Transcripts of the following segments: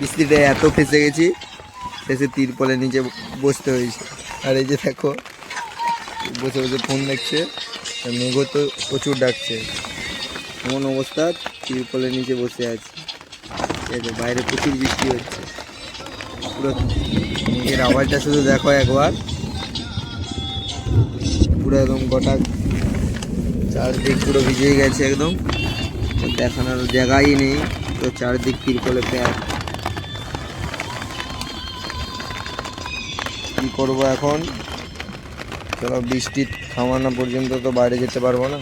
বৃষ্টিতে এত ফেসে গেছি শেষে তিরপলের নিচে বসতে হয়েছে। আর এই যে দেখো, বসে বসে ফোন দেখছে মেঘও তো প্রচুর ডাকছে। এমন অবস্থা তিরপলের নিচে বসে আছি। আছে বাইরে প্রচুর বৃষ্টি হচ্ছে। পুরো মেঘের আওয়াজটা শুধু দেখো একবার। পুরো একদম গোটা চারদিক পুরো ভিজে গেছে একদম। দেখানোর জায়গাই নেই, তো চারদিক তিরপলে প্যাক কি করব এখন? চলো, বৃষ্টি থামানো পর্যন্ত তো বাইরে যেতে পারব না।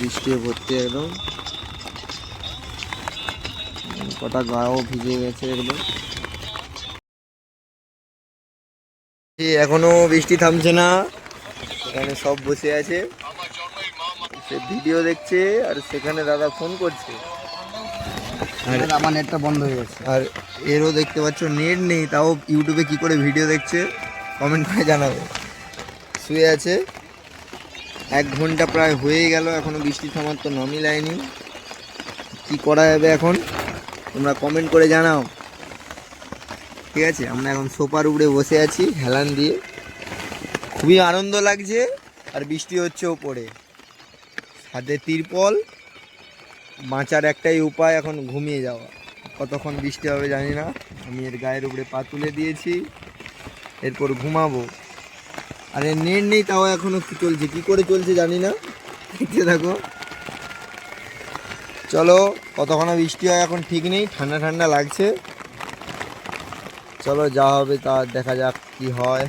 বৃষ্টি ভর্তি একদম। কটা গাও ভিজে গেছে একদম। এখনও বৃষ্টি থামছে না। এখানে সব বসে আছে। সে ভিডিও দেখছে আর সেখানে দাদা ফোন করছে। আর আমার নেটটা বন্ধ হয়ে গেছে। আর এরও দেখতে পাচ্ছ নেট নেই তাও ইউটিউবে কি করে ভিডিও দেখছে কমেন্ট করে জানাবে। শুয়ে আছে। এক ঘণ্টা প্রায় হয়ে গেল এখনও বৃষ্টি থামার তো নামই লাইনি। কি করা যাবে এখন? তোমরা কমেন্ট করে জানাও। ঠিক আছে আমরা এখন সোফার উপরে বসে আছি হেলান দিয়ে। খুবই আনন্দ লাগছে আর বৃষ্টি হচ্ছে ওপরে। হাতে তিরপল। বাঁচার একটাই উপায় এখন ঘুমিয়ে যাওয়া। কতক্ষণ বৃষ্টি হবে জানি না। আমি এর গায়ের উপরে পা তুলে দিয়েছি। এরপর ঘুমাবো। আরে নেট নেই তাও এখনও কি চলছে? কি করে চলছে জানি না। দেখতে থাকো। চলো, কতক্ষণ বৃষ্টি হয় এখন ঠিক নেই। ঠান্ডা ঠান্ডা লাগছে। চলো, যা হবে তা দেখা যাক কি হয়।